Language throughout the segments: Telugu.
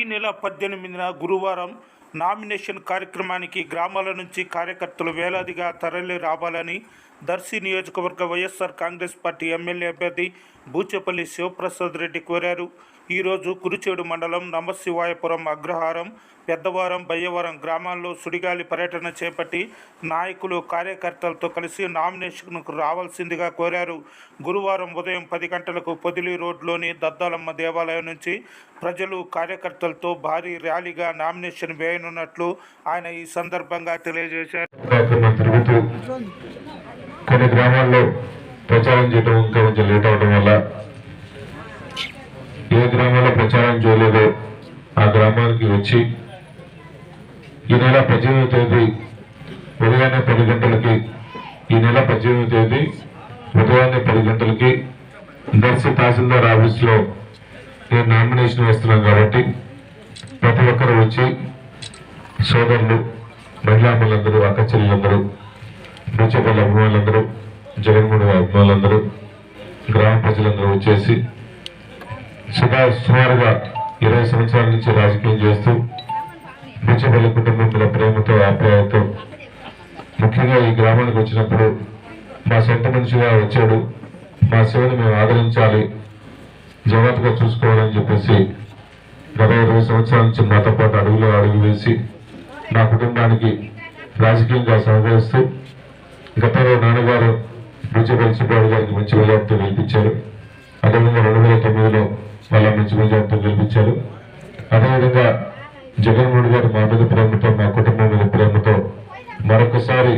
ఈ నెల పద్దెనిమిదిన గురువారం నామినేషన్ కార్యక్రమానికి గ్రామాల నుంచి కార్యకర్తలు వేలాదిగా తరలి రావాలని దర్శి నియోజకవర్గ వైఎస్ఆర్ కాంగ్రెస్ పార్టీ ఎమ్మెల్యే అభ్యర్థి బూచేపల్లి శివప్రసాద్ రెడ్డి కోరారు. ఈరోజు కురిచేడు మండలం నమశివాయపురం అగ్రహారం పెద్దవారం బయ్యవరం గ్రామాల్లో సుడిగాలి పర్యటన చేపట్టి నాయకులు కార్యకర్తలతో కలిసి నామినేషన్కు రావాల్సిందిగా కోరారు. గురువారం ఉదయం పది గంటలకు పొదిలి రోడ్లోని దద్దాలమ్మ దేవాలయం నుంచి ప్రజలు కార్యకర్తలతో భారీ ర్యాలీగా నామినేషన్ చేయనున్నట్లు ఆయన ఈ సందర్భంగా తెలియజేశారు. కొన్ని గ్రామాల్లో ప్రచారం చేయడం ఇంకా కొంచెం లేట్ అవడం వల్ల ఏ గ్రామంలో ప్రచారం చేయలేదో ఆ గ్రామానికి వచ్చి ఈ నెల పద్దెనిమిదవ తేదీ ఉదయాన్నే పది గంటలకి ఈ నెల పద్దెనిమిదవ తేదీ ఉదయాన్నే పది గంటలకి దర్శి తహసీల్దార్ ఆఫీస్లో నేను నామినేషన్ వేస్తున్నాను కాబట్టి ప్రతి ఒక్కరు వచ్చి సోదరులు మహిళామణులందరూ అక్క చెల్లెలందరూ బూచపల్లి అభిమానులందరూ జగన్మోహన్ అభిమానులందరూ గ్రామ ప్రజలందరూ వచ్చేసి సుమా సుమారుగా ఇరవై సంవత్సరాల నుంచి రాజకీయం చేస్తూ బూచపల్లి కుటుంబం మీద ప్రేమతో ఆప్యాయతో ముఖ్యంగా ఈ గ్రామానికి వచ్చినప్పుడు మా సొంత మనిషిగా వచ్చాడు. మా సేవను మేము ఆదరించాలి. జాగ్రత్తగా చూసుకోవాలని చెప్పేసి గత ఇరవై సంవత్సరాల నుంచి మాతో పాటు అడుగులో అడుగు వేసి నా కుటుంబానికి రాజకీయంగా సహకరిస్తూ గతంలో నాన్నగారు మంచి ప్రిన్సిపాల్ గారికి మంచి మెజార్టీతో గెలిపించారు. అదేవిధంగా రెండు వేల తొమ్మిదిలో వాళ్ళ మంచి మెజార్టీతో గెలిపించారు. అదేవిధంగా జగన్మోహన్ గారు మా మీద ప్రేమతో మా కుటుంబం మీద ప్రేమతో మరొకసారి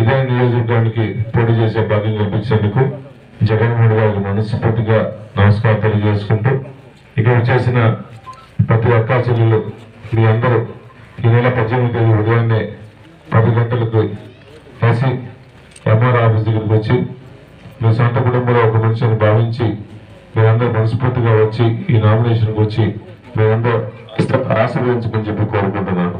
ఇదే నియోజకవర్గానికి పోటీ చేసే భాగ్యం కల్పించేందుకు జగన్మోహన్ గారికి మనస్ఫూర్తిగా నమస్కారం తెలియజేసుకుంటూ ఇక్కడ చేసిన ప్రతి అక్కా చెల్లెలు మీ అందరూ ఈ నెల పద్దెనిమిది తేదీ ఉదయాన్నే పది గంటలకు కలిసి ఎంఆర్ ఆఫీస్ దగ్గరికి వచ్చి మీ సొంత కుటుంబంలో ఒక మనిషిని భావించి మీరందరూ మనస్ఫూర్తిగా వచ్చి ఈ నామినేషన్కి వచ్చి మీరందరూ ఆశీర్వదించమని చెప్పి కోరుకుంటున్నాను.